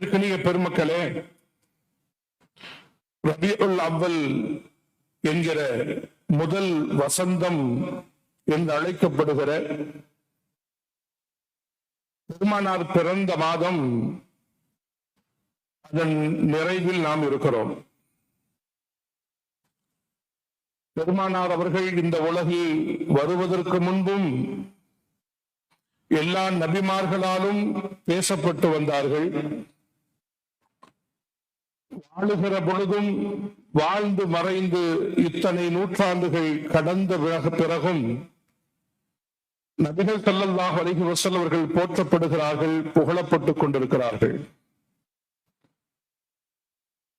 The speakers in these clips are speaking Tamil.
அன்பிற்கினிய பெருமக்களே ரபியுல் அவ்வல் என்கிற முதல் வசந்தம் என்று அழைக்கப்படுகிற பெருமானார் பிறந்த மாதம் அதன் நிறைவில் நாம் இருக்கிறோம். பெருமானார் அவர்கள் இந்த உலகில் வருவதற்கு முன்பும் எல்லா நபிமார்களாலும் பேசப்பட்டு வந்தார்கள். வாழுகிற பொழுதும் வாழ்ந்து மறைந்து இத்தனை நூற்றாண்டுகள் கடந்த பிறகும் நபிகள் ஸல்லல்லாஹு அழகி வசல் அவர்கள் போற்றப்படுகிறார்கள் புகழப்பட்டுக் கொண்டிருக்கிறார்கள்.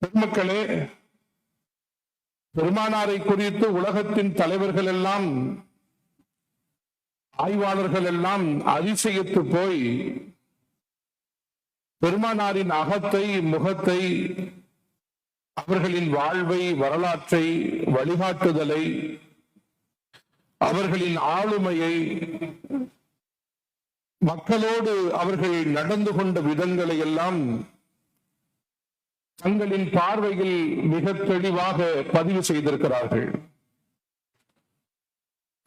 பெருமக்களே பெருமானாரை குறித்து உலகத்தின் தலைவர்கள் எல்லாம் ஆய்வாளர்கள் எல்லாம் அதிசயித்து போய் பெருமானாரின் அகத்தை முகத்தை அவர்களின் வாழ்வை வரலாற்றை வழிகாட்டுதலை அவர்களின் ஆளுமையை மக்களோடு அவர்கள் நடந்து கொண்ட விதங்களை எல்லாம் தங்களின் பார்வையில் மிக தெளிவாக பதிவு செய்திருக்கிறார்கள்.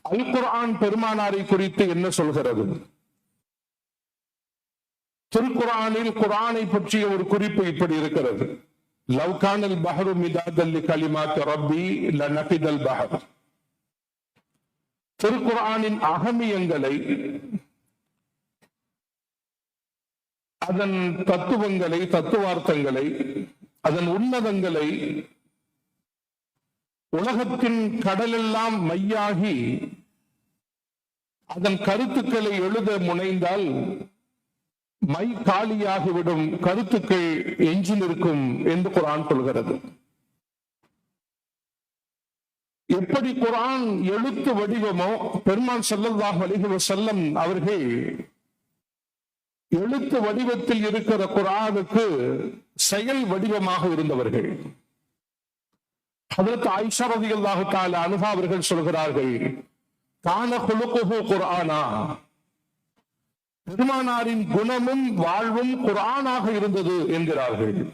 அல் குரான் பெருமானாரை குறித்து என்ன சொல்கிறது? திருக்குறானில் குரானை பற்றிய ஒரு குறிப்பு இப்படி இருக்கிறது. لو كان البحر مدادا لكلمات ربي لنفد பஹர் திருக்குறானின் அகமியங்களை அதன் தத்துவங்களை தத்துவார்த்தங்களை அதன் உன்னதங்களை உலகத்தின் கடலெல்லாம் மையாகி அதன் கருத்துக்களை எழுத முனைந்தால் மை காலியாகிவிடும் கருத்துக்கள் எஞ்சி நிற்கும் என்று குரான் சொல்கிறது. எப்படி குரான் எழுத்து வடிவமோ பெருமான் ஸல்லல்லாஹு அலைஹி செல்லம் அவர்கள் எழுத்து வடிவத்தில் இருக்கிற குரானுக்கு செயல் வடிவமாக இருந்தவர்கள். அதற்கு ஆயிஷா தால தஆலா அவர்கள் சொல்கிறார்கள் கான குலுகுஹு குரானா பெருமானாரின் குணமும் வாழ்வும் குரானாக இருந்தது என்கிறார்கள்.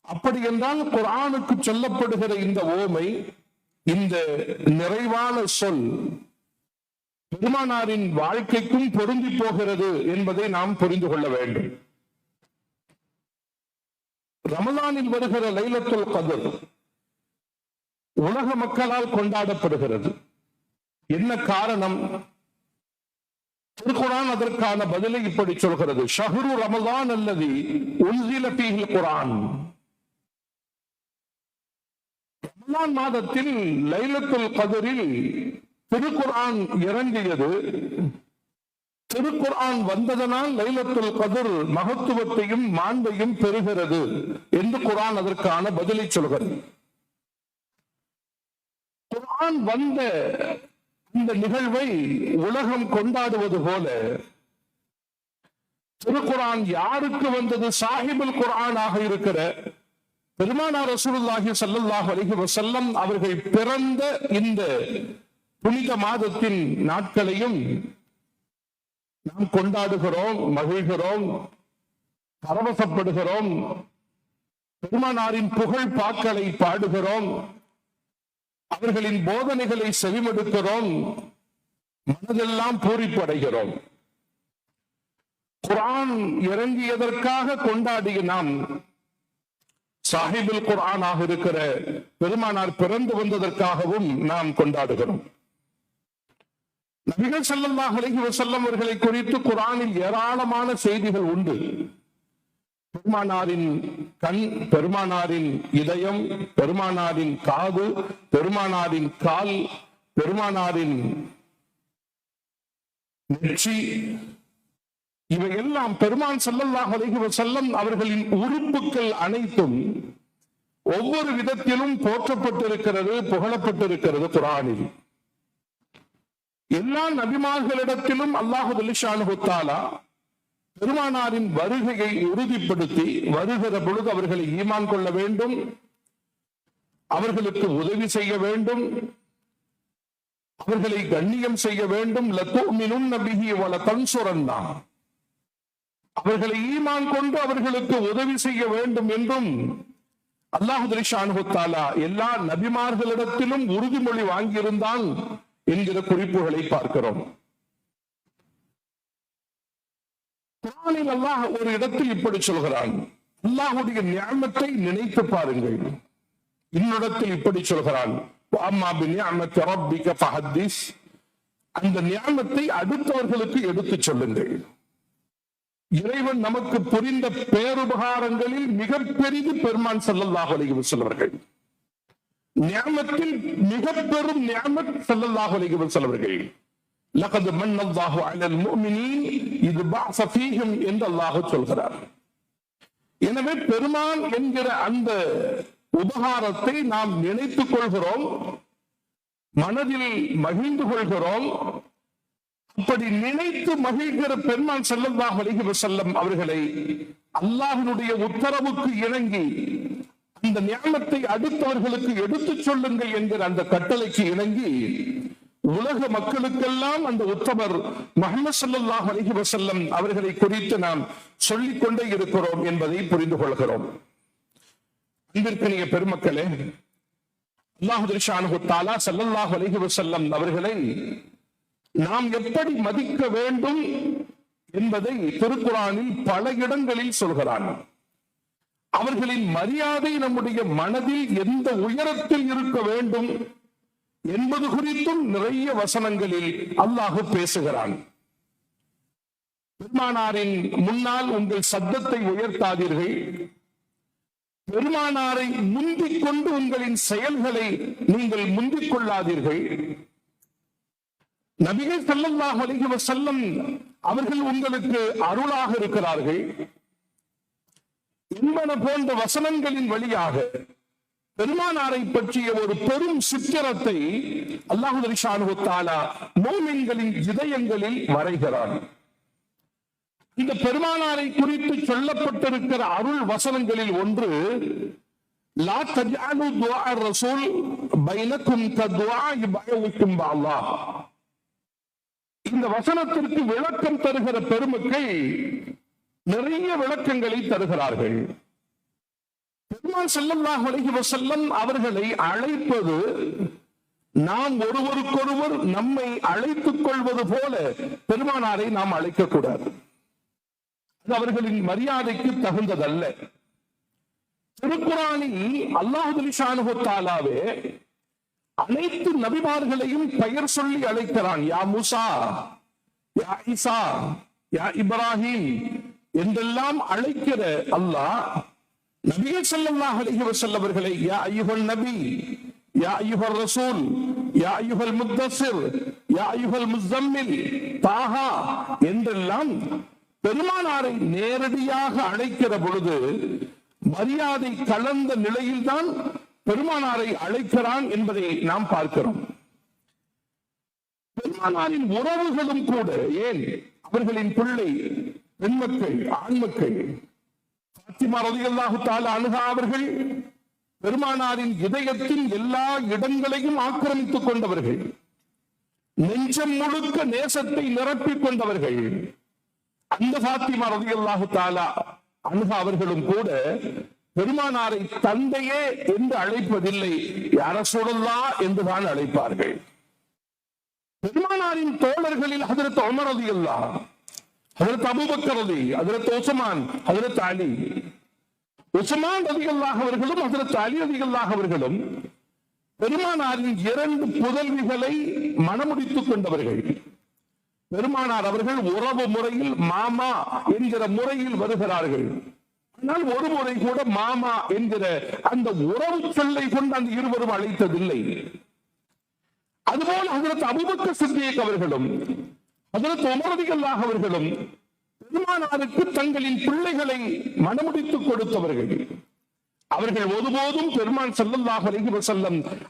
அப்படி என்றால் குரானுக்கு சொல்லப்படுகிற இந்த ஓமை இந்த நிறைவான சொல் பெருமானாரின் வாழ்க்கைக்கும் பொருந்தி போகிறது என்பதை நாம் புரிந்து கொள்ள வேண்டும். ரமலானில் வருகிற லைலத்துல் கதர் உலக மக்களால் கொண்டாடப்படுகிறது. என்ன காரணம்? திருக்குறான் அதற்கான பதிலை இப்படி சொல்கிறது. ஷஹ்ரு ரமதான் அல்லது உன்சில பீஹில் குரான் ரமதான் மாதத்தில் லைலத்துல் கதரில் திருக்குரான் இறங்கியது. திருக்குரான் வந்ததனால் லைலத்துல் கதிர் மகத்துவத்தையும் மாண்பையும் பெறுகிறது என்று குரான் அதற்கான பதிலை சொல்கிறது. குரான் வந்த இந்த நிகழ்வை உலகம் கொண்டாடுவது போல திருக்குரான் யாருக்கு வந்தது? சாஹிபுல் குரானாக இருக்கிற பெருமானார் ரசூலுல்லாஹி ஸல்லல்லாஹு அலைஹி வஸல்லம் அவர்கள் பிறந்த இந்த புனித மாதத்தின் நாட்களையும் நாம் கொண்டாடுகிறோம் மகிழ்கிறோம் பரவசப்படுகிறோம் பெருமானாரின் புகழ் பாக்களை பாடுகிறோம். அவர்களின் போதனைகளை செவிமடுக்கிறோம். மனதெல்லாம் பூரிப்படைகிறோம். குரான் இறங்கியதற்காக கொண்டாடிய நாம் சாஹிபுல் குரானாக இருக்கிற பெருமானார் பிறந்து வந்ததற்காகவும் நாம் கொண்டாடுகிறோம். நபிகள் செல்லமாக அலைஹி வசல்லம் அவர்களை குறித்து குரானில் ஏராளமான செய்திகள் உண்டு. பெருமானாரின் கண் பெருமானாரின் இதயம் பெருமானாரின் காது பெருமானாரின் கால் பெருமானாரின் நெற்றி இவையெல்லாம் பெருமான் ஸல்லல்லாஹு அலைஹி செல்லம் அவர்களின் உறுப்புகள் அனைத்தும் ஒவ்வொரு விதத்திலும் போற்றப்பட்டிருக்கிறது புகழப்பட்டிருக்கிறது குரானில் எல்லா நபிமார்களிடத்திலும் அல்லாஹு அலிஷானு தாலா பெருமானாரின் வருகையை உறுதிப்படுத்தி வருகிற பொழுது அவர்களை ஈமான் கொள்ள வேண்டும். அவர்களுக்கு உதவி செய்ய வேண்டும். அவர்களை கண்ணியம் செய்ய வேண்டும். லத்தோமினும் நபிகி வள தன்சுரன்னா. அவர்களை ஈமான் கொண்டு அவர்களுக்கு உதவி செய்ய வேண்டும் என்றும் அல்லாஹு தாலா எல்லா நபிமார்களிடத்திலும் உறுதிமொழி வாங்கியிருந்தான் என்கிற குறிப்புகளை பார்க்கிறோம். குரானில் அல்லாஹ் ஒரு இடத்தில் இப்படி சொல்கிறான். அல்லாஹுடைய ஞானத்தை நினைத்து பாருங்கள். இன்னிடத்தில் இப்படி சொல்கிறான். அந்த ஞானத்தை அடுத்தவர்களுக்கு எடுத்து சொல்லுங்கள். இறைவன் நமக்கு புரிந்த பேருபகாரங்களில் மிக பெரிது பெருமான் ஸல்லல்லாஹு அலைஹி நியமத்தில் ஞானத்தில் மிக பெரும் ஞானத் ஸல்லல்லாஹு அலைஹி லகது மன்னல்லாஹு அலல் முஃமினீன் இது பாச ஃபீஹிம் என்று அல்லாஹ் சொல்கிறார். எனவே பெருமான் என்கிற அந்த உபகாரத்தை நாம் நினைத்துக் கொள்கிறோம் மனதில் மகிழ்ந்து கொள்கிறோம். அப்படி நினைத்து மகிழ்கிற பெருமான் செல்லந்தாக அலைஹி செல்லம் அவர்களை அல்லாஹினுடைய உத்தரவுக்கு இணங்கி அந்த ஞானத்தை அடுத்தவர்களுக்கு எடுத்துச் சொல்லுங்கள் என்கிற அந்த கட்டளைக்கு இணங்கி உலக மக்களுக்கெல்லாம் அந்த உத்தமர் முகமது சல்லாஹ் அலிஹி வசல்லம் அவர்களை குறித்து நாம் சொல்லிக் கொண்டே இருக்கிறோம் என்பதை புரிந்து கொள்கிறோம். அன்பிற்கனிய பெருமக்களே அல்லாஹு தாலா ஸல்லல்லாஹு அலைஹி அவர்களை நாம் எப்படி மதிக்க வேண்டும் என்பதை திருக்குறானில் பல இடங்களில் சொல்கிறான். அவர்களின் மரியாதை நம்முடைய மனதில் எந்த உயரத்தில் இருக்க வேண்டும் என்பது குறித்தும் நிறைய வசனங்களில் அல்லாஹு பேசுகிறான். பெருமானாரின் முன்னால் உங்கள் சத்தத்தை உயர்த்தாதீர்கள். பெருமானாரை முந்திக் கொண்டு உங்களின் செயல்களை நீங்கள் முந்திக் கொள்ளாதீர்கள். நபிகள் ஸல்லல்லாஹு அலைஹி செல்லம் அவர்கள் உங்களுக்கு அருளாக இருக்கிறார்கள். என்பன போன்ற வசனங்களின் வழியாக பெருமானாரை பற்றிய ஒரு பெரும் சித்திரத்தை அல்லாஹு ரிஷானு மோமின்களின் இதயங்களில் வரைகிறான் இந்த பெருமானாரை குறித்து சொல்லப்பட்டிருக்கிற அருள் வசனங்களில் ஒன்று லா தஜாலு துஆ ரசூல் பைனக்கும் கதுஆ பைனக்கும் பாலா இந்த வசனத்திற்கு விளக்கம் தருகிற பெருமக்கள் நிறைய விளக்கங்களை தருகிறார்கள். பெருமான் ஸல்லல்லாஹு அலைஹி வசல்லம் அவர்களை அழைப்பது நாம் ஒருவருக்கொருவர் நம்மை அழைத்துக் கொள்வது போல பெருமானாரை நாம் அழைக்க கூடாது. அது அவர்களின் மரியாதைக்கு தகுந்ததல்ல. திருக்குறானில் அல்லாஹுலிஷானுகத்தாலாவே அனைத்து நபிமார்களையும் பெயர் சொல்லி அழைக்கிறான். யா முசா யா இசா யா இப்ராஹிம் என்றெல்லாம் அழைக்கிற அல்லாஹ் நபிகள் ஸல்லல்லாஹு அலைஹி வஸல்லம் யா அய்யுஹல் நபி யா அய்யுஹர் ரசூல் யா அய்யுஹல் முத்தஸிர் யா அய்யுஹல் முஸம்மில் தாஹா என்றெல்லாம் பெருமானாரை நேரடியாக அழைக்கிற பொழுது மரியாதை கலந்த நிலையில்தான் பெருமானாரை அழைக்கிறான் என்பதை நாம் பார்க்கிறோம். பெருமானாரின் உறவுகளும் கூட ஏன்? அவர்களின் பிள்ளை பெண்மக்கள் ஆண்மக்கள் பாத்திமா அவர்கள் பெருமானாரின் இதயத்தின் எல்லா இடங்களையும் ஆக்கிரமித்துக் கொண்டவர்கள். நெஞ்சம் முழுக்க நேசத்தை நிரப்பிக் கொண்டவர்கள். அந்த பாத்திமா ரதியல்லாஹு தாலா அணுகா அவர்களும் கூட பெருமானாரை தந்தையே என்று அழைப்பதில்லை யார சொல்லலா என்றுதான் அழைப்பார்கள். பெருமானாரின் தோழர்களில் ஹதரத் உமர் ஹதரத் அபூபக்கர் ரலி ஹதரத் உஸ்மான் ஹதரத் அலி உஸ்மான் ரலியல்லாஹு அவர்களும் ஹதரத் அலி ரலியல்லாஹு அவர்களும் பெருமானாரின் இரண்டு புதல்விகளை மனமுடித்துக் கொண்டவர்கள். பெருமானார் அவர்கள் உறவு முறையில் மாமா என்கிற முறையில் வருகிறார்கள். ஆனால் ஒரு முறை கூட மாமா என்கிற அந்த உறவு சொல்லை கொண்டு அந்த இருவரும் அழைத்ததில்லை. அதுபோல் அதற்கு அபுபக்க சித்தியக் அவர்களும் அவர்களும் பெருமானாருக்கு தங்களின் பிள்ளைகளை மணமுடித்துக் கொடுத்தவர்கள். அவர்கள் ஒருபோதும் பெருமான் செல்லல்லாக அலைஹி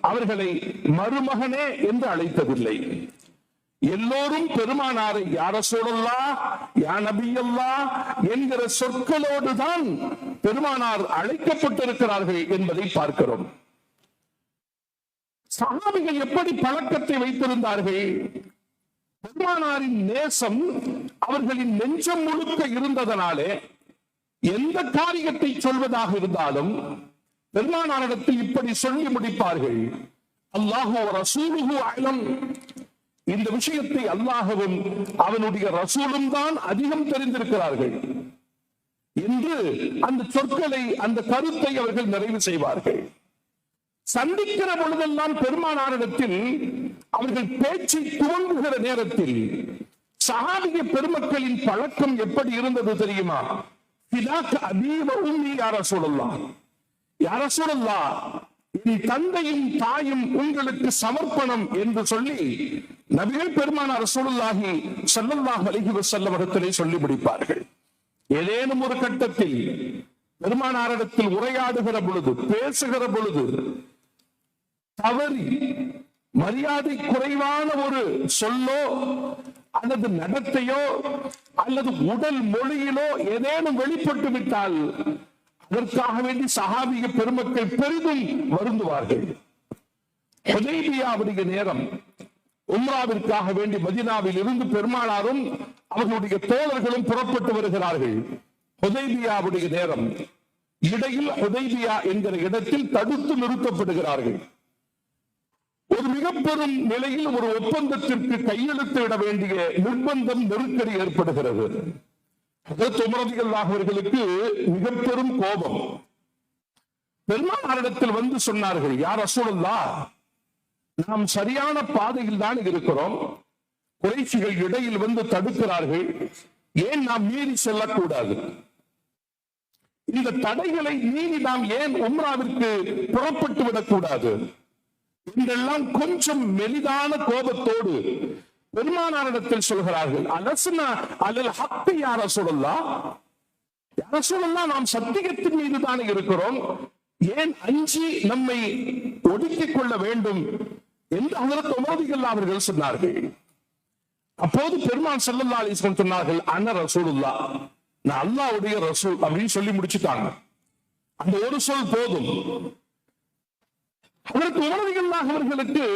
அவர்களை மருமகனே என்று அழைத்ததில்லை. எல்லோரும் பெருமானாரை யார சூழல்லா யா நபியல்லா என்கிற சொற்களோடுதான் பெருமானார் அழைக்கப்பட்டிருக்கிறார்கள் என்பதை பார்க்கிறோம். சகாபிகள் எப்படி பழக்கத்தை வைத்திருந்தார்கள்? பெருமானாரின் நேசம் அவர்களின் நெஞ்சம் முழுக்க இருந்ததனாலே எந்த காரியத்தை சொல்வதாக இருந்தாலும் பெருமானாரிடத்தில் இப்படி சொல்லி முடிப்பார்கள். அல்லாஹோ ரசூலுகு அலம். இந்த விஷயத்தை அல்லாஹவும் அவனுடைய ரசூலும் தான் அதிகம் தெரிந்திருக்கிறார்கள். என்று அந்த சொற்களை அந்த கருத்தை அவர்கள் நிறைவு செய்வார்கள். சந்திக்கிற பொழுதெல்லாம் பெருமானாரிடத்தில் அவர்கள் பேச்சை துவங்குகிற நேரத்தில் சஹாபிய பெருமக்களின் பழக்கம் எப்படி இருந்தது தெரியுமா? யார சொல்லலாம் யார சொல்லலாம் என் தந்தையும் தாயும் உங்களுக்கு சமர்ப்பணம் என்று சொல்லி நபிகள் பெருமானார் ரசூலுல்லாஹி ஸல்லல்லாஹு அலைஹி செல்லவரத்திலே சொல்லி முடிப்பார்கள். ஏதேனும் ஒரு கட்டத்தில் பெருமானாரிடத்தில் உரையாடுகிற பொழுது பேசுகிற பொழுது தவறி மரியாதை குறைவான ஒரு சொல்லோ அல்லது நடத்தையோ அல்லது உடல் மொழியிலோ ஏதேனும் வெளிப்பட்டு விட்டால் அதற்காக வேண்டி சகாபிய பெருமக்கள் பெரிதும் வருந்துவார்கள். ஹுதைபியாவுடைய நேரம். உம்ராவிற்காக வேண்டி மதினாவில் இருந்து பெருமானாரும் அவர்களுடைய தோழர்களும் புறப்பட்டு வருகிறார்கள். ஹுதைபியாவுடைய நேரம். இடையில் ஹுதைபியா என்கிற இடத்தில் தடுத்து நிறுத்தப்படுகிறார்கள். ஒரு மிக பெரும் நிலையில் ஒரு ஒப்பந்தத்திற்கு கையெழுத்திட வேண்டிய நிர்பந்தம் நெருக்கடி ஏற்படுகிறது. உமரதிகள் அவர்களுக்கு மிக பெரும் கோபம் பெருமானாரிடத்தில் வந்து சொன்னார்கள் யார் அசூழல்லா நாம் சரியான பாதையில் தான் இருக்கிறோம். குறைச்சிகள் இடையில் வந்து தடுக்கிறார்கள். ஏன் நாம் மீறி செல்லக்கூடாது? இந்த தடைகளை மீறி நாம் ஏன் உம்ராவிற்கு புறப்பட்டு விடக்கூடாது? இதெல்லாம் கொஞ்சம் மெலிதான கோபத்தோடு பெருமானாரிடத்தில் சொல்கிறார்கள் அலசுனா அல்லல் ஹக்கு யார சொல்லலாம் யார சொல்லலாம் நாம் சத்தியத்தின் மீது தானே இருக்கிறோம். ஏன் அஞ்சி நம்மை ஒடுக்கிக் கொள்ள வேண்டும் என்று அதற்கு உமரதிகள் அவர்கள் சொன்னார்கள். அப்போது பெருமான் செல்லல்லா அலிஸ்வன் சொன்னார்கள் அண்ண ரசூலுல்லா நான் அல்லாவுடைய ரசூல் அப்படின்னு சொல்லி முடிச்சுட்டாங்க. அந்த ஒரு சொல் போதும். அதற்கு உமரதிகள் அவர்களுக்கு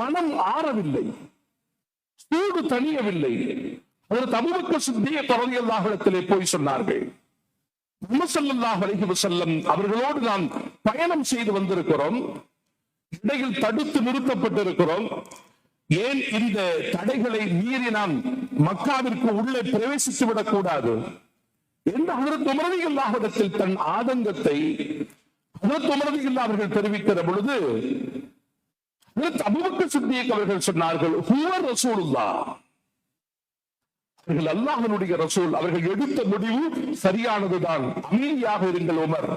மனம் ஆறவில்லை சூடு தணியவில்லை. ஒரு அபுபக்க சித்திய தொடரியல்லாஹிடத்திலே போய் சொன்னார்கள் முகமசல்லாஹ் அலைஹி வஸல்லம் அவர்களோடு நாம் பயணம் செய்து வந்திருக்கிறோம் இடையில் தடுத்து நிறுத்தப்பட்டிருக்கிறோம். ஏன் இந்த தடைகளை மீறி நாம் மக்காவிற்கு உள்ளே பிரவேசித்து விடக்கூடாது? என்று அதற்கு உமரதிகளாவிடத்தில் தன் ஆதங்கத்தை அதற்கு உமரதிகள் அவர்கள் தெரிவிக்கிற பொழுது அபுபக்க சித்தியக் அவர்கள் சொன்னார்கள் ஹூவர் ரசூலுல்லா அவர்கள் அல்லாஹனுடைய ரசூல் அவர்கள் எடுத்த முடிவு சரியானதுதான். அமைதியாக இருங்கள் உமர்.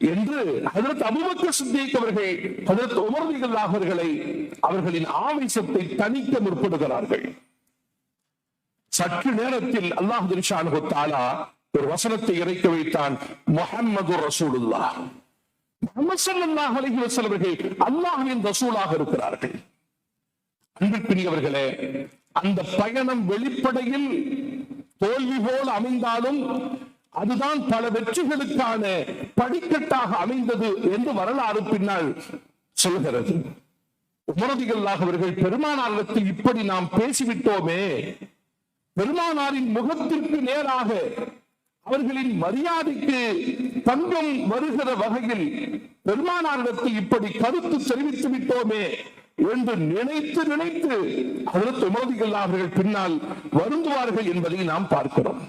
என்று அதற்கு அபுபக்க சித்தியை அவர்கள் அதற்கு உமர்திகள் அவர்களை அவர்களின் ஆவேசத்தை தணிக்க முற்படுகிறார்கள். சற்று நேரத்தில் அல்லாஹ் தாலா ஒரு வசனத்தை இறக்கி வைத்தான் முகம்மது ரசூலுல்லா முகமது ரசூலாக இருக்கிறார்கள். அன்பிற்குரியவர்களே அந்த பயணம் வெளிப்படையில் தோல்வி போல் அமைந்தாலும் அதுதான் பல வெற்றிகளுக்கான படிக்கட்டாக அமைந்தது என்று வரலாறு பின்னால் சொல்கிறது. உமரதிகளாக அவர்கள் பெருமானாரிடத்தில் இப்படி நாம் பேசிவிட்டோமே பெருமானாரின் முகத்திற்கு நேராக அவர்களின் மரியாதைக்கு தங்கம் வருகிற வகையில் பெருமானாரிடத்தில் இப்படி கருத்து தெரிவித்து விட்டோமே என்று நினைத்து நினைத்து அதற்கு உமரதிகள் அவர்கள் பின்னால் வருந்துவார்கள் என்பதை நாம் பார்க்கிறோம்.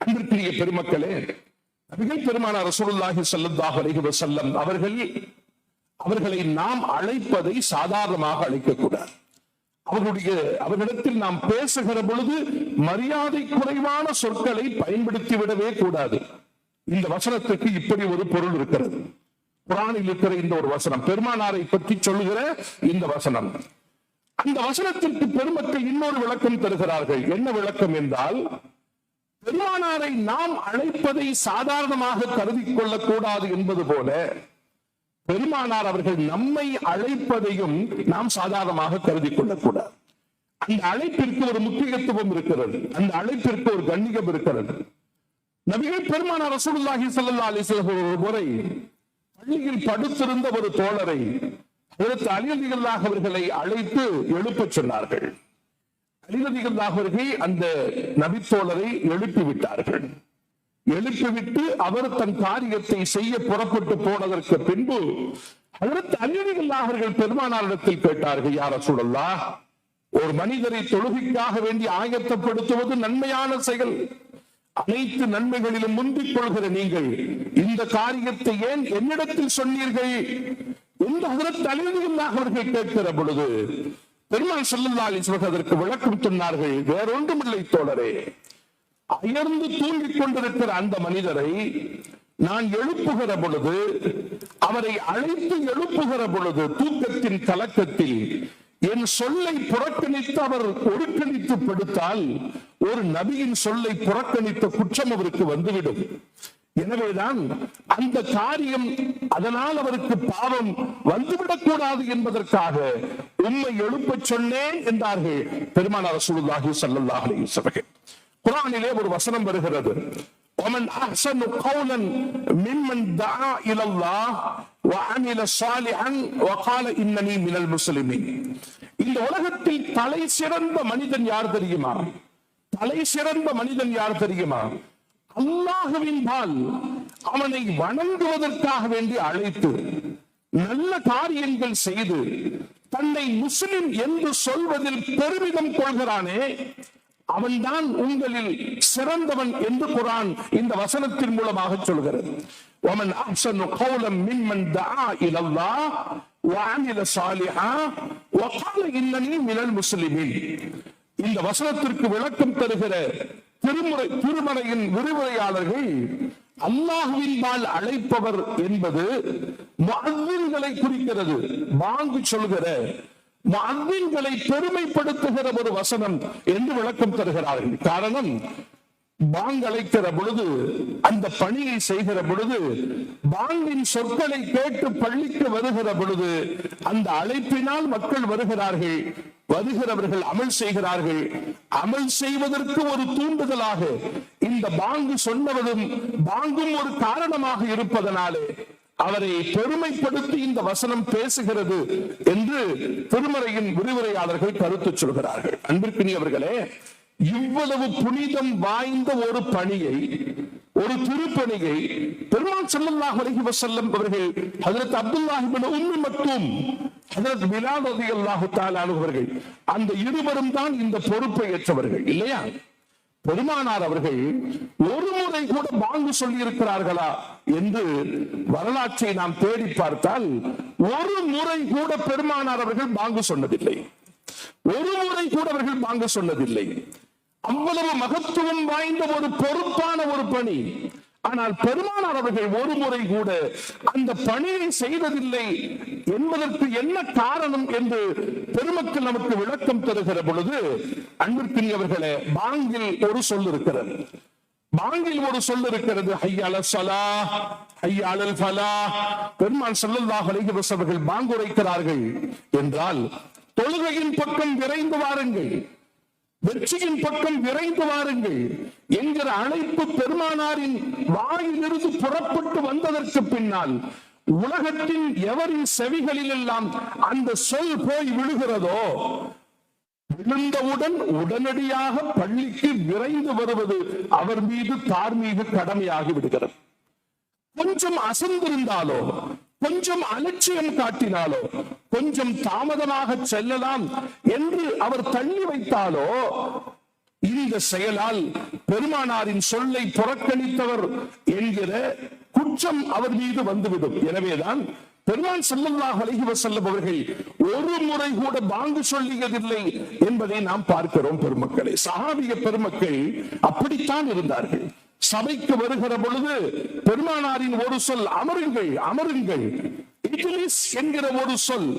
அன்பிற்குரிய பெருமக்களே நபிகள் பெருமானார் ரசூலுல்லாஹி ஸல்லல்லாஹு அலைஹி வஸல்லம் அவர்கள் அவர்களை நாம் அழைப்பதை சாதாரணமாக அழைக்கக்கூடாது. அவர்களுடைய அவர்களிடத்தில் நாம் பேசுகிற பொழுது மரியாதை குறைவான சொற்களை பயன்படுத்தி விடவே கூடாது. இந்த வசனத்துக்கு இப்படி ஒரு பொருள் இருக்கிறது. குரானில் இருக்கிற இந்த ஒரு வசனம் பெருமானாரை பற்றி சொல்லுகிற இந்த வசனம். அந்த வசனத்திற்கு பெருமக்கள் இன்னொரு விளக்கம் தருகிறார்கள். என்ன விளக்கம் என்றால் பெருமானாரை நாம் அழைப்பதை சாதாரணமாக கருதி கொள்ளக்கூடாது என்பது போல பெருமானார் அவர்கள் நம்மை அழைப்பதையும் நாம் சாதாரணமாக கருதி கொள்ளக்கூடாது. அந்த அழைப்பிற்கு ஒரு முக்கியத்துவம் இருக்கிறது. அந்த அழைப்பிற்கு ஒரு கண்ணியம் இருக்கிறது. நபிகள் பெருமானார் ரசூலுல்லாஹி சல்லா அலைஹி ஒரு முறை பள்ளியில் படுத்திருந்த ஒரு தோழரை அதற்கு அலியலிகளாக அவர்களை அழைத்து எழுப்பச் சொன்னார்கள். அலிரதிகள் அவர்கள் அந்த நபித்தோழரை எழுப்பி விட்டார்கள். எழுப்பிவிட்டு அவர் தன் காரியத்தை செய்ய புறப்பட்டு போனதற்கு பின்பு அதற்கு அலிரதிகள் அவர்கள் பெருமானாரிடத்தில் கேட்டார்கள் யார சூழல்லா ஒரு மனிதரை தொழுகைக்காக வேண்டி ஆயத்தப்படுத்துவது நன்மையான செயல். அனைத்து நன்மைகளிலும் முந்திக் கொள்கிற நீங்கள் இந்த காரியத்தை ஏன் என்னிடத்தில் சொன்னீர்கள்? என்று அதற்கு அழிவுகளாக அவர்கள் கேட்கிற பொழுது பெருமாள் செல்லல்லா அலிஸ்வர்கள் அதற்கு விளக்கம் சொன்னார்கள் வேறொன்றுமில்லை தோழரே அயர்ந்து தூங்கிக் கொண்டிருக்கிற அந்த மனிதரை நான் எழுப்புகிற பொழுது அவரை அழைத்து எழுப்புகிற பொழுது தூக்கத்தின் கலக்கத்தில் என் சொல்லை புறக்கணித்து அவர் ஒருக்கணித்து படுத்தால் ஒரு நபியின் சொல்லை புறக்கணித்த குற்றம் அவருக்கு வந்துவிடும். எனவேதான் அந்த காரியம் அதனால் அவருக்கு பாவம் வந்துவிடக் கூடாது என்பதற்காக உண்மை எழுப்பச் சொன்னேன் என்றார்கள் பெருமானார் ரசூலுல்லாஹி ஸல்லல்லாஹு அலைஹி வஸல்லம் குர்ஆனிலே ஒரு வசனம் வருகிறது ومن احسن قولا ممن دعا الى الله وعمل صالحا وقال انني من المسلمين இந்த உலகத்தில் தலை சிறந்த மனிதன் யார் தெரியுமா தலை சிறந்த மனிதன் யார் தெரியுமா அல்லாஹுவின் பால் அவனை வணங்குவதற்காக வேண்டி அழைத்து நல்ல காரியங்கள் செய்து தன்னை முஸ்லிம் என்று சொல்வதில் பெருமிதம் கொள்கிறானே அவன்தான் உங்களில் சிறந்தவன் என்று குரான் இந்த வசனத்தின் மூலமாக சொல்கிறது ومن احسن قولا ممن دعا الى الله وعمل صالحا وقال انني من المسلمين இந்த வசனத்திற்கு விளக்கம் தருகிற திருமுறை திருமறையின் விரிவுரையாளர்கள் அல்லாஹுவின் பால் அழைப்பவர் என்பது முஅத்தின்களை குறிக்கிறது பாங்கு சொல்கிற முஅத்தின்களை பெருமைப்படுத்துகிற ஒரு வசனம் என்று விளக்கம் தருகிறார்கள். காரணம் பாங் அழைக்கிற பொழுது அந்த பணியை செய்கிற பொழுது பாங்கின் சொற்களை கேட்டு பள்ளிக்கு வருகிற பொழுது அந்த அழைப்பினால் மக்கள் வருகிறார்கள் வருகிறவர்கள் அமல் செய்கிறார்கள். அமல் செய்வதற்கு ஒரு தூண்டுதலாக இந்த பாங்கு சொன்னவரும் பாங்கும் ஒரு காரணமாக இருப்பதனாலே அவரை பெருமைப்படுத்தி இந்த வசனம் பேசுகிறது என்று திருமறையின் விரிவுரையாளர்கள் கருத்து சொல்கிறார்கள். அன்பிற்கினியவர்களே இவ்வளவு புனிதம் வாய்ந்த ஒரு பணியை ஒரு திருப்பணியை பெருமாள் ஸல்லல்லாஹு அலைஹி வசல்லம் அவர்கள் அதற்கு அப்துல்லாஹ் உண்மை மட்டும் அதற்கு ஹஜரத் அல்லாஹு தாலானவர்கள் அந்த இருவரும் தான் இந்த பொறுப்பை ஏற்றவர்கள் இல்லையா? பெருமானார் அவர்கள் ஒரு முறை கூட பாங்கு சொல்லி இருக்கிறார்களா என்று வரலாற்றை நாம் தேடி பார்த்தால் ஒரு முறை கூட பெருமானார் அவர்கள் பாங்கு சொன்னதில்லை. ஒரு முறை கூட அவர்கள் பாங்கு சொன்னதில்லை. அவ்வளவு மகத்துவம் வாய்ந்த ஒரு பொறுப்பான ஒரு பணி. ஆனால் பெருமானார் அவர்கள் ஒரு முறை கூட அந்த பணியை செய்ததில்லை என்பதற்கு என்ன காரணம் என்று பெருமக்கள் நமக்கு விளக்கம் தருகிற பொழுது அன்பிற்கினியவர்களே பாங்கில் ஒரு சொல் இருக்கிறது. பாங்கில் ஒரு சொல் இருக்கிறது ஹையால சலா ஹையாளல் ஃபலா. பெருமான் ஸல்லல்லாஹு அலைஹி பாங்குரைக்கிறார்கள் என்றால் தொழுகையின் பக்கம் விரைந்து வாருங்கள். வெற்றியின் பக்கம் விரைந்து வாருங்கள் என்கிற அழைப்பு பெருமானாரின் வாயிலிருந்து புறப்பட்டு வந்ததற்கு பின்னால் உலகத்தின் எவரின் செவிகளில் எல்லாம் அந்த சொல் போய் விழுகிறதோ விழுந்தவுடன் உடனடியாக பள்ளிக்கு விரைந்து வருவது அவர் மீது தார்மீக கடமையாகி விடுகிறது. கொஞ்சம் அசந்திருந்தாலோ கொஞ்சம் அலட்சியம் காட்டினாலோ கொஞ்சம் தாமதமாக செல்லலாம் என்று அவர் தள்ளி வைத்தாலோ இந்த செயலால் பெருமானாரின் சொல்லை புறக்கணித்தவர் என்கிற குற்றம் அவர் மீது வந்துவிடும். எனவேதான் பெருமான் ஸல்லல்லாஹு அழகிவ செல்லும் அவர்கள் ஒரு முறை கூட பாங்கு சொல்லியதில்லை என்பதை நாம் பார்க்கிறோம் பெருமக்களை. சஹாபிய பெருமக்கள் அப்படித்தான் இருந்தார்கள். சபைக்கு வருகிற பொழுது பெருமானாரின் ஒரு சொல் அமருங்கள் அமருங்கள். என்கிற ஒரு சொல்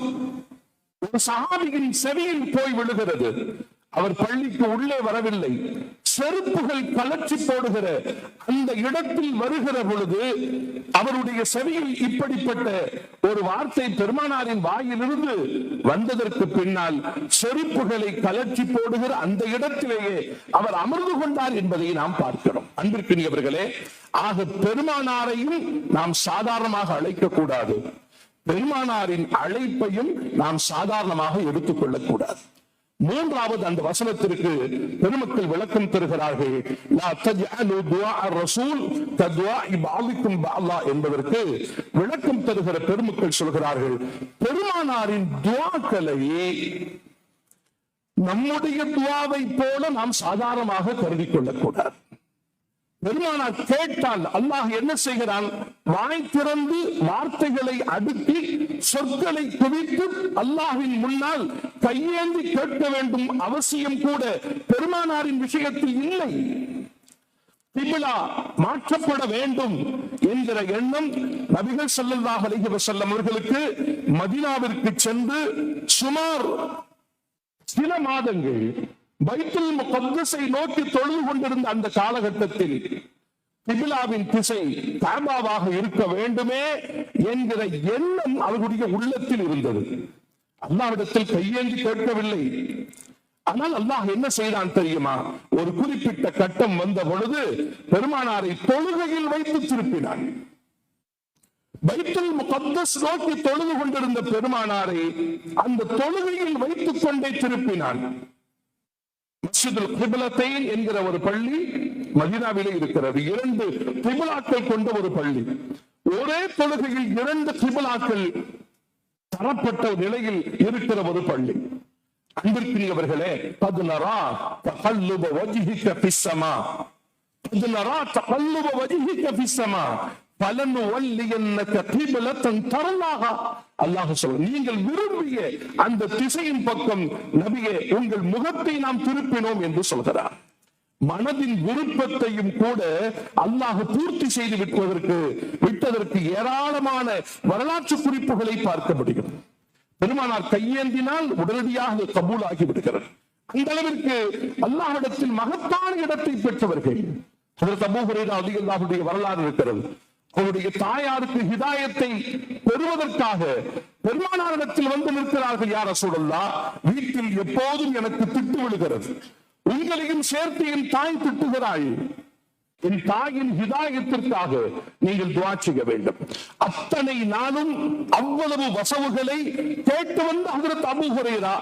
ஒரு சஹாபியின் செவியில் போய் விழுகிறது. அவர் பள்ளிக்கு உள்ளே வரவில்லை. செருப்புகள் கலற்றி போடுகிற அந்த இடத்தில் வருகிற பொழுது அவருடைய செவியில் இப்படிப்பட்ட ஒரு வார்த்தை பெருமானாரின் வாயிலிருந்து வந்ததற்கு பின்னால் செருப்புகளை கலற்றி போடுகிற அந்த இடத்திலேயே அவர் அமர்ந்து கொண்டார் என்பதை நாம் பார்க்கிறோம். அன்பிற்கினியவர்களே ஆக பெருமானாரையும் நாம் சாதாரணமாக அழைக்க கூடாது பெருமானாரின் அழைப்பையும் நாம் சாதாரணமாக எடுத்துக்கொள்ளக்கூடாது. மூன்றாவது அந்த வசனத்திற்கு பெருமக்கள் விளக்கம் தருகிறார்கள். என்பதற்கு விளக்கம் தருகிற பெருமக்கள் சொல்கிறார்கள். பெருமானாரின் துவாக்களை நம்முடைய துவாவை போல நாம் சாதாரணமாக கருதி கொள்ளக்கூடாது. பெருமானார் கேட்டால் அல்லாஹ் என்ன செய்கிறான்? வாய் திறந்து வார்த்தைகளை அடுக்கி சொற்களை குவித்து அல்லாஹின் முன்னால் கையேந்தி கேட்க வேண்டும் அவசியம் கூட பெருமானாரின் விஷயத்தில் இல்லை. திபிலா மாற்றப்பட வேண்டும் என்கிற எண்ணம் நபிகள் ஸல்லல்லாஹு அலிஹி வஸல்லம் அவர்களுக்கு மதினாவிற்கு சென்று சுமார் சில மாதங்கள் பைத்துல் முகத்தஸை நோக்கி தொழுது கொண்டிருந்த அந்த காலகட்டத்தில் திபிலாவின் திசை காபாவாக இருக்க வேண்டுமே என்கிற எண்ணம் அவர்களுடைய உள்ளத்தில் இருந்தது. அல்லாவிடத்தில் கையேந்தி கேட்கவில்லை. ஆனால் அல்லாஹ் என்ன செய்தான் தெரியுமா? ஒரு குறிப்பிட்ட கட்டம் வந்த பொழுது பெருமானாரை தொழுகையில் வைத்து திருப்பினான். பைத்துல் முகத்தஸ் நோக்கி தொழுது கொண்டிருந்த பெருமானாரை அந்த தொழுகையில் வைத்துக் கொண்டே திருப்பினான். மஸ்ஜிதுல் கிபிலத்தைன் என்கிற ஒரு பள்ளி மதினாவிலே இருக்கிறது. இரண்டு கிபிலாக்கள் கொண்ட ஒரு பள்ளி. ஒரே தொழுகையில் இரண்டு கிபிலாக்கள் தரப்பட்ட நிலையில் இருக்கிற ஒரு பள்ளி. அன்பிற்குரியவர்களே பதினரா தகல்லுப வஜிஹிக்க ஃபிஸ்ஸமா பதினரா தகல்லுப வஜிஹிக்க ஃபிஸ்ஸமா பலனுவல்லியன்னக கிபிலத்தன் தரலாகா? அல்லாஹ் சொல்ல நீங்கள் விரும்பிய அந்த திசையின் பக்கம் நபியே உங்கள் முகத்தை நாம் திருப்பினோம் என்று சொல்கிறார். மனதின் விருப்பத்தையும் கூட அல்லாஹ் பூர்த்தி செய்து விட்டுவதற்கு விட்டதற்கு ஏராளமான வரலாற்று குறிப்புகளை பார்க்க முடியும். பெருமானார் கையேந்தினால் உடனடியாக கபூல் ஆகிவிடுகிறது அந்த அளவிற்கு அல்லாஹிடத்தில் மகத்தான இடத்தை பெற்றவர்கள். அதற்கு அபூ ஹுரைரா ரலியல்லாஹுடைய வரலாறு இருக்கிறது. அவருடைய தாயாருக்கு ஹிதாயத்தை பெறுவதற்காக பெருமானாரிடத்தில் வந்து நிற்கிறார்கள் யார் சூழல்லா வீட்டில் எப்போதும் எனக்கு திட்டு விழுகிறது. உங்களையும் சேர்த்து என் தாய் திட்டுகிறாள் என் தாயின் ஹிதாயத்திற்காக நீங்கள் துவா செய்ய வேண்டும். அத்தனை நாளும் அவ்வளவு வசவுகளை கேட்டு வந்து ஹஜரத் அபூ ஹுரைரா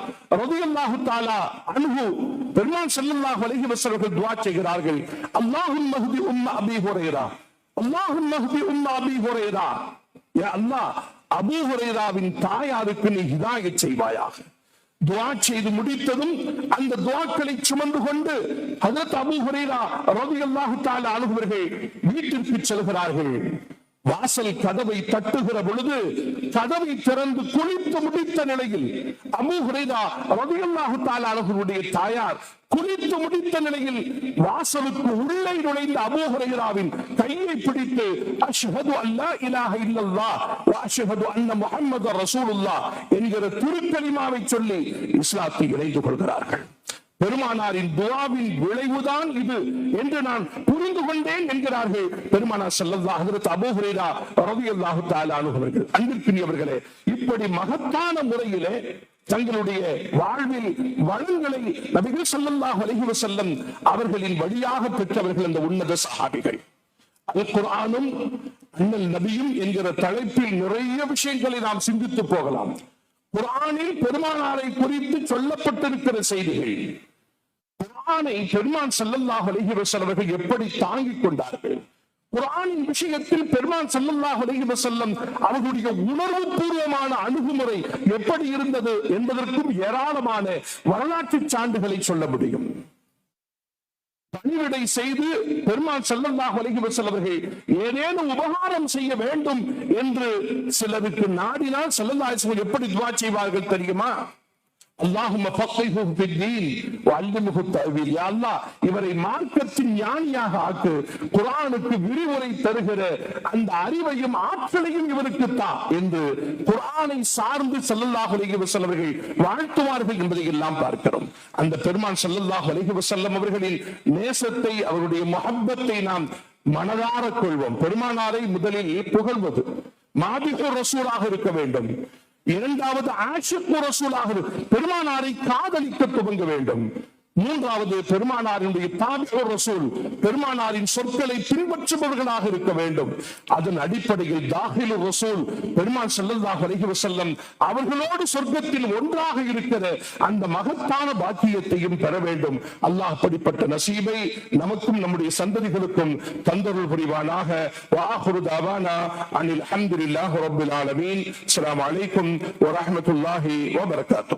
ரதியல்லாஹு தாலா அன்ஹு பெருமான் செல்லல்லாஹு அலைஹி வசவர்கள் துவா செய்கிறார்கள். அல்லாஹும் மஹ்தி உம்ம அபி ஹுரைரா. அல்லாஹும் மஹ்தி உம்மா அபி ஹுரைரா. யா அல்லாஹ் அபூ ஹுரைராவின் தாயாருக்கு நீ ஹிதாயத் செய்வாயாக. துவா செய்து முடித்ததும் அந்த துவாக்களை சுமந்து கொண்டு ஹஜரத் அபு ஹுரைரா ரலியல்லாஹு தாலா அணுகுவர்கள் வீட்டிற்கு செல்கிறார்கள். வாசல் கதவை தட்டுகிற பொழுது கதவை திறந்து குளித்து முடித்த நிலையில் அபூ ஹுரைரா ரலியல்லாஹு தாயார் குளித்து முடித்த நிலையில் வாசலுக்கு உள்ளே நுழைந்த அபூ ஹுரைராவின் கையை பிடித்து அஷ்ஹது அல்லா இலாஹ இல்லல்லா அஷ்ஹது அன்ன முஹம்மது ரசூலுல்லா என்கிற திருக்கலிமாவை சொல்லி இஸ்லாத்தை இணைந்து கொள்கிறார்கள். பெருமானாரின் துவாவின் விளைவுதான் இது என்று நான் புரிந்து கொண்டேன் என்கிறார்கள். பெருமானார் செல்லல்லா ஹஜரத் அபூ ஹுரைரா ரலியல்லாஹு அன்பிற்குரியவர்களே இப்படி மகத்தான முறையிலே தங்களுடைய வாழ்வில் வளங்களை நபிகள் செல்லல்லாஹ் அலைஹி செல்லும் அவர்களின் வழியாக பெற்றவர்கள் அந்த உன்னத சஹாபிகள். அல் குர்ஆனும் அண்ணல் நபியும் என்கிற தலைப்பில் நிறைய விஷயங்களை நாம் சிந்தித்து போகலாம். குரானில் பெருமானாரை குறித்து சொல்லப்பட்டிருக்கிற செய்திகள் குரானை பெருமான் செல்லல்லாஹ் அலிஹிவசல் அவர்கள் எப்படி தாங்கிக் கொண்டார்கள்? குரானின் விஷயத்தில் பெருமான் செல்லல்லாஹ் அலைஹி வஸல்லம் அவர்களுடைய உணர்வு பூர்வமான அணுகுமுறை எப்படி இருந்தது என்பதற்கும் ஏராளமான வரலாற்று சான்றுகளை சொல்ல முடியும். பணிவிடை செய்து பெருமான் செல்லல்லாஹ் அலைஹி வஸல்லம் அவர்கள் ஏதேனும் உபகாரம் செய்ய வேண்டும் என்று சிலருக்கு நாடினால் செல்லல்லாஹ் எப்படி துவா செய்வார்கள் தெரியுமா? அல்லாஹும் இவரை மார்க்கத்தின் ஞானியாக ஆக்கு குரானுக்கு விரிவுரை தருகிற அந்த அறிவையும் ஆற்றலையும் இவருக்கு தான் என்று குரானை சார்ந்து செல்லல்லாஹ் அலைஹி அவர்கள் வாழ்த்துவார்கள் என்பதை எல்லாம் பார்க்கிறோம். அந்த பெருமான் செல்லல்லாஹ் அலைஹி வசல்லம் அவர்களின் நேசத்தை அவருடைய முஹப்பத்தை நாம் மனதார கொள்வோம். பெருமானாரை முதலில் புகழ்வது மாதிகு ரசூலாக இருக்க வேண்டும். இரண்டாவது ஆஷிக்கு ரசூலாக பெருமானாரை காதலிக்க துவங்க வேண்டும். மூன்றாவது பெருமானாரினுடைய தாபியோர் ரசூல் பெருமானாரின் சொற்களை பின்பற்றுபவர்களாக இருக்க வேண்டும். அதன் அடிப்படையில் தாகிலு ரசூல் பெருமான் செல்லதாக அழகி செல்லம் அவர்களோடு சொர்க்கத்தில் ஒன்றாக இருக்கிற அந்த மகத்தான பாக்கியத்தையும் பெற வேண்டும். அல்லாஹ் அப்படிப்பட்ட நசீபை நமக்கும் நம்முடைய சந்ததிகளுக்கும் தந்தருள் புரிவானாக. வாஹுரு தாவானா அனில் அஹமதுல்லாஹ் ரபுல் ஆலமீன். அஸ்ஸலாமு அலைக்கும் வரமத்துல்லாஹி வபரகாத்து